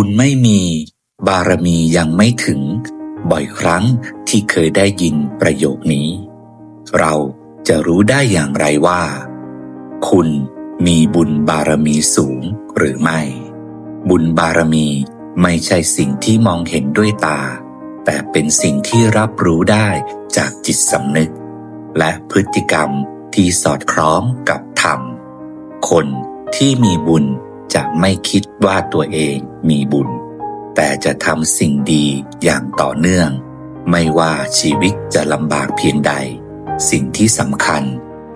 บุญไม่มี บารมียังไม่ถึง บ่อยครั้งที่เคยได้ยินประโยคนี้ เราจะรู้ได้อย่างไรว่า คุณมีบุญบารมีสูงหรือไม่ บุญบารมีไม่ใช่สิ่งที่มองเห็นด้วยตา แต่เป็นสิ่งที่รับรู้ได้จากจิตสำนึก และพฤติกรรมที่สอดคล้องกับธรรม คนที่มีบุญ จะไม่คิดว่าตัวเองมีบุญ แต่จะทำสิ่งดีอย่างต่อเนื่อง ไม่ว่าชีวิตจะลำบากเพียงใด สิ่งที่สำคัญ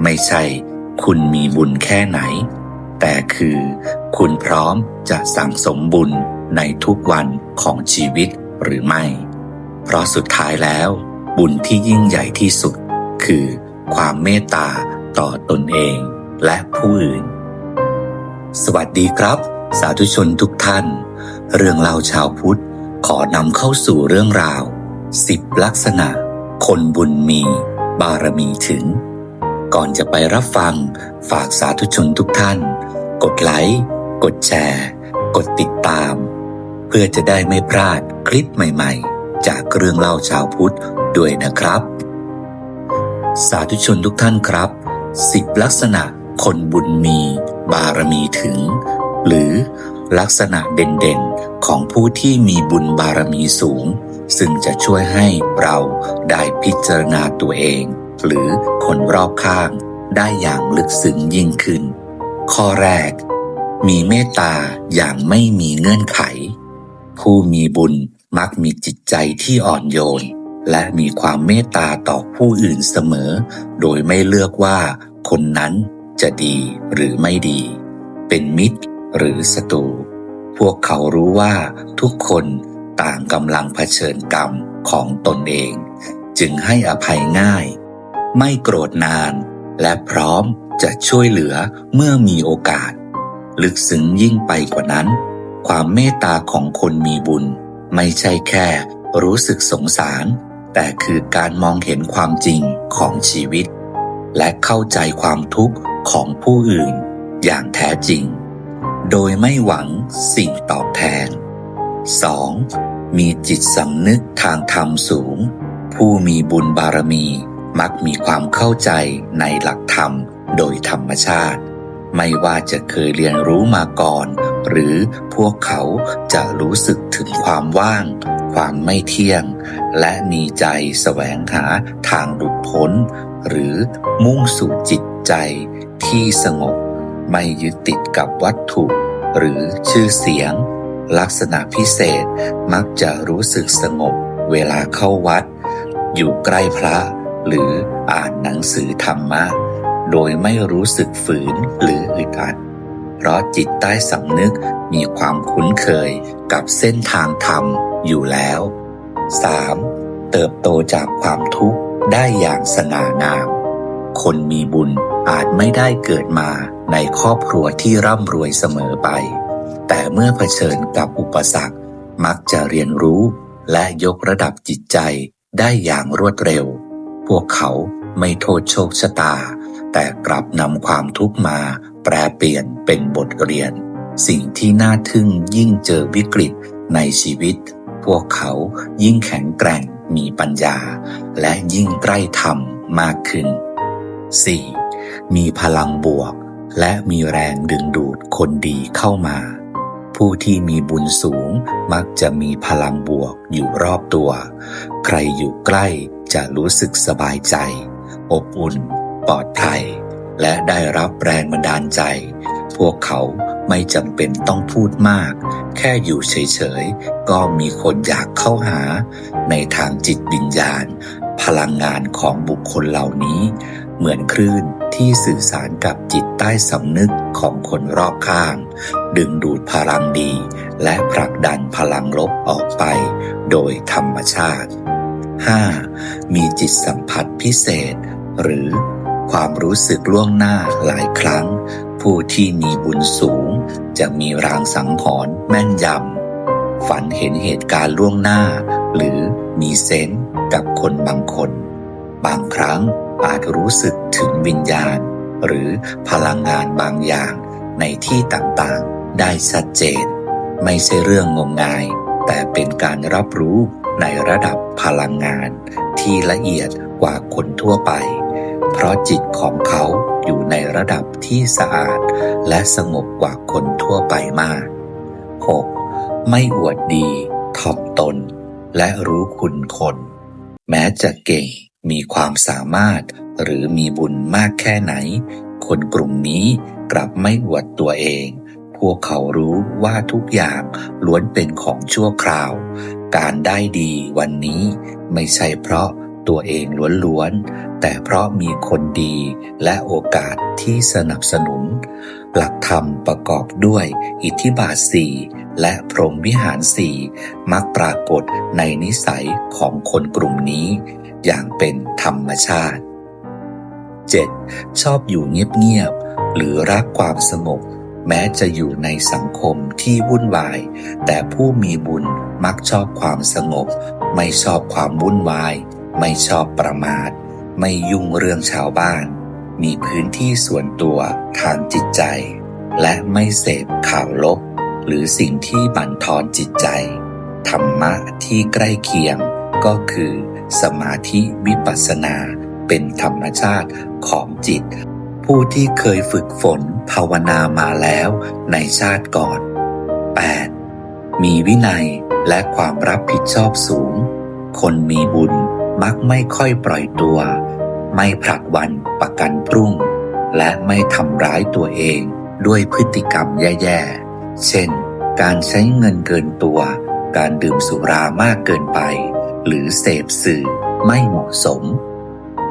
ไม่ใช่คุณมีบุญแค่ไหน แต่คือคุณพร้อมจะสั่งสมบุญในทุกวันของชีวิตหรือไม่ เพราะสุดท้ายแล้ว บุญที่ยิ่งใหญ่ที่สุด คือความเมตตาต่อตนเองและผู้อื่น สวัสดีครับ สาธุชนทุกท่าน เรื่องเล่าชาวพุทธขอนำเข้าสู่เรื่องราวสิบลักษณะ คนบุญมี บารมีถึง ก่อนจะไปรับฟังฝากสาธุชนทุกท่าน กดไลค์กดแชร์ กดติดตาม เพื่อจะได้ไม่พลาดคลิปใหม่ๆ จากเรื่องเล่าชาวพุทธด้วยนะครับ สาธุชนทุกท่านครับสิบลักษณะคนบุญมี บารมีถึง หรือลักษณะเด่นๆของผู้ที่มีบุญบารมีสูง ซึ่งจะช่วยให้เราได้พิจารณาตัวเอง หรือคนรอบข้างได้อย่างลึกซึ้งยิ่งขึ้น ข้อแรก มีเมตตาอย่างไม่มีเงื่อนไข ผู้มีบุญมักมีจิตใจที่อ่อนโยน และมีความเมตตาต่อผู้อื่นเสมอ โดยไม่เลือกว่าคนนั้น จะดีหรือไม่ดี เป็นมิตรหรือศัตรู พวกเขารู้ว่าทุกคนต่างกำลังเผชิญกรรมของตนเอง จึงให้อภัยง่าย ไม่โกรธนาน และพร้อมจะช่วยเหลือเมื่อมีโอกาส ลึกซึ้งยิ่งไปกว่านั้น ความเมตตาของคนมีบุญ ไม่ใช่แค่รู้สึกสงสาร แต่คือการมองเห็นความจริงของชีวิต และเข้าใจความทุกข์ ของผู้อื่นอย่างแท้จริง โดยไม่หวังสิ่งตอบแทน 2. มีจิตสำนึกทางธรรมสูง ผู้มีบุญบารมีมักมีความเข้าใจในหลักธรรมโดยธรรมชาติ ไม่ว่าจะเคยเรียนรู้มาก่อน หรือพวกเขาจะรู้สึกถึงความว่าง ความไม่เที่ยง และมีใจแสวงหาทางหลุดพ้น หรือมุ่งสู่จิตใจที่สงบ ไม่ยึดติดกับวัตถุ หรือชื่อเสียง ลักษณะพิเศษมักจะรู้สึกสงบเวลาเข้าวัด อยู่ใกล้พระ หรืออ่านหนังสือธรรมะ โดยไม่รู้สึกฝืนหรืออึดอัดเพราะจิตใต้สำนึกมีความคุ้นเคยกับเส้นทางธรรมอยู่แล้ว 3. เติบโตจากความทุกข์ ได้อย่างสง่างาม คนมีบุญอาจไม่ได้เกิดมาในครอบครัวที่ร่ำรวยเสมอไป แต่เมื่อเผชิญกับอุปสรรค มักจะเรียนรู้และยกระดับจิตใจได้อย่างรวดเร็ว พวกเขาไม่โทษโชคชะตา แต่กลับนำความทุกข์มาแปรเปลี่ยนเป็นบทเรียน สิ่งที่น่าทึ่งยิ่งเจอวิกฤตในชีวิต พวกเขายิ่งแข็งแกร่ง มีปัญญา และยิ่งใกล้ธรรมมากขึ้น 4. มีพลังบวก และมีแรงดึงดูดคนดีเข้ามา ผู้ที่มีบุญสูงมักจะมีพลังบวกอยู่รอบตัว ใครอยู่ใกล้จะรู้สึกสบายใจ อบอุ่น ปลอดภัย และได้รับแรงบันดาลใจ พวกเขาไม่จำเป็นต้องพูดมาก แค่อยู่เฉยๆ ก็มีคนอยากเข้าหา ในทางจิตวิญญาณ พลังงานของบุคคลเหล่านี้ เหมือนคลื่นที่สื่อสารกับจิตใต้สำนึกของคนรอบข้าง ดึงดูดพลังดี และผลักดันพลังลบออกไป โดยธรรมชาติ 5. มีจิตสัมผัสพิเศษ หรือความรู้สึกล่วงหน้าหลายครั้ง ผู้ที่มีบุญสูง จะมีรางสังหรณ์แม่นยำฝันเห็นเหตุการณ์ล่วงหน้า หรือมีเซนส์กับคนบางคน บางครั้งอาจรู้สึกถึงวิญญาณ หรือพลังงานบางอย่างในที่ต่างๆ ได้ชัดเจน ไม่ใช่เรื่องงมงาย แต่เป็นการรับรู้ในระดับพลังงาน ที่ละเอียดกว่าคนทั่วไป เพราะจิตของเขาอยู่ในระดับที่สะอาด และสงบกว่าคนทั่วไปมาก 6. ไม่อวดดีถ่อมตน และรู้คุณคน แม้จะเก่งมีความสามารถ หรือมีบุญมากแค่ไหน คนกลุ่มนี้กลับไม่อวดตัวเอง พวกเขารู้ว่าทุกอย่างล้วนเป็นของชั่วคราว การได้ดีวันนี้ไม่ใช่เพราะ ตัวเองล้วนๆ แต่เพราะมีคนดีและโอกาสที่สนับสนุน หลักธรรมประกอบด้วยอิทธิบาทสี่และพรหมวิหารสี่มักปรากฏในนิสัยของคนกลุ่มนี้ อย่างเป็นธรรมชาติ 7. ชอบอยู่เงียบๆหรือรักความสงบแม้จะอยู่ในสังคมที่วุ่นวาย แต่ผู้มีบุญมักชอบความสงบ ไม่ชอบความวุ่นวาย ไม่ชอบประมาท ไม่ยุ่งเรื่องชาวบ้าน มีพื้นที่ส่วนตัวทางจิตใจ และไม่เสพข่าวลบ หรือสิ่งที่บั่นทอนจิตใจ ธรรมะที่ใกล้เคียงก็คือ สมาธิวิปัสสนาเป็นธรรมชาติของจิต ผู้ที่เคยฝึกฝนภาวนามาแล้วในชาติก่อน 8. มีวินัยและความรับผิดชอบสูง คนมีบุญ มักไม่ค่อยปล่อยตัว ไม่ผลัดวันประกันพรุ่ง และไม่ทำร้ายตัวเองด้วยพฤติกรรมแย่ๆ เช่น การใช้เงินเกินตัว การดื่มสุรามากเกินไป หรือเสพสื่อไม่เหมาะสม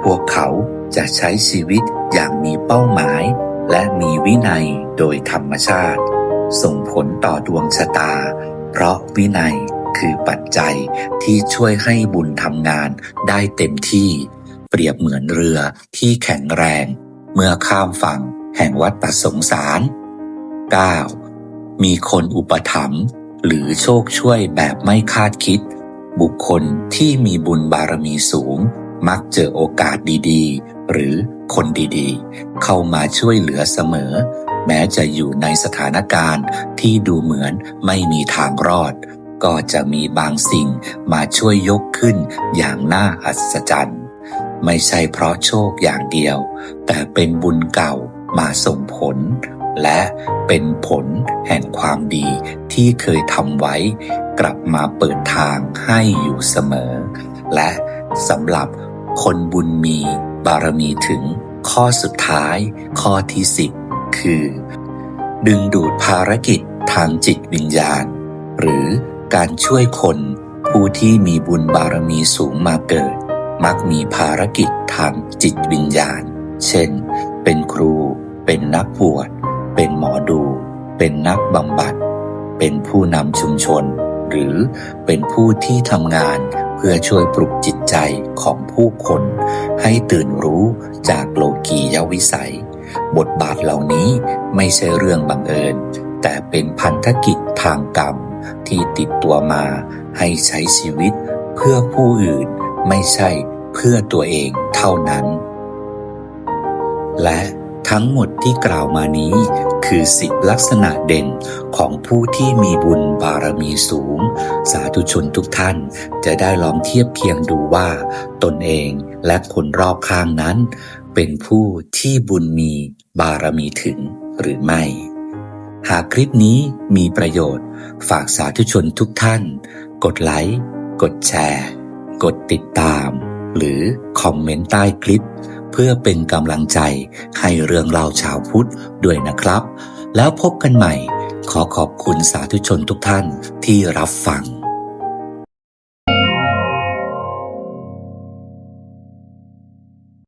พวกเขาจะใช้ชีวิตอย่างมีเป้าหมาย และมีวินัยโดยธรรมชาติ ส่งผลต่อดวงชะตา เพราะวินัย คือปัจจัยที่ช่วยให้บุญทำงานได้เต็มที่ เปรียบเหมือนเรือที่แข็งแรง เมื่อข้ามฝั่งแห่งวัฏฏสงสาร 9. มีคนอุปถัมภ์หรือโชคช่วยแบบไม่คาดคิด บุคคลที่มีบุญบารมีสูง มักเจอโอกาสดีๆ หรือคนดีๆ เข้ามาช่วยเหลือเสมอ แม้จะอยู่ในสถานการณ์ที่ดูเหมือนไม่มีทางรอด ก็จะมีบางสิ่งมาช่วยยกขึ้นอย่างน่าอัศจรรย์ ไม่ใช่เพราะโชคอย่างเดียว แต่เป็นบุญเก่ามาส่งผล และเป็นผลแห่งความดีที่เคยทำไว้ กลับมาเปิดทางให้อยู่เสมอ และสำหรับคนบุญมีบารมีถึงข้อสุดท้ายข้อที่สิบคือ ดึงดูดภารกิจทางจิตวิญญาณ หรือ การช่วยคน ผู้ที่มีบุญบารมีสูงมาเกิด มักมีภารกิจทางจิตวิญญาณ เช่น เป็นครู เป็นนักบวช เป็นหมอดู เป็นนักบำบัด เป็นผู้นำชุมชน หรือเป็นผู้ที่ทำงานเพื่อช่วยปลุกจิตใจของผู้คน ให้ตื่นรู้จากโลกียวิสัย บทบาทเหล่านี้ไม่ใช่เรื่องบังเอิญ แต่เป็นพันธกิจทางกรรม ที่ติดตัวมาให้ใช้ชีวิตเพื่อผู้อื่นไม่ใช่เพื่อตัวเองเท่านั้น และทั้งหมดที่กล่าวมานี้คือสิบลักษณะเด่นของผู้ที่มีบุญบารมีสูง สาธุชนทุกท่านจะได้ลองเทียบเคียงดูว่า ตนเองและคนรอบข้างนั้น เป็นผู้ที่บุญมีบารมีถึงหรือไม่ หากคลิปนี้มีประโยชน์ ฝากสาธุชนทุกท่าน กดไลค์ กดแชร์ กดติดตาม หรือคอมเมนต์ใต้คลิป เพื่อเป็นกำลังใจให้เรื่องเล่าชาวพุทธด้วยนะครับ แล้วพบกันใหม่ ขอขอบคุณสาธุชนทุกท่านที่รับฟัง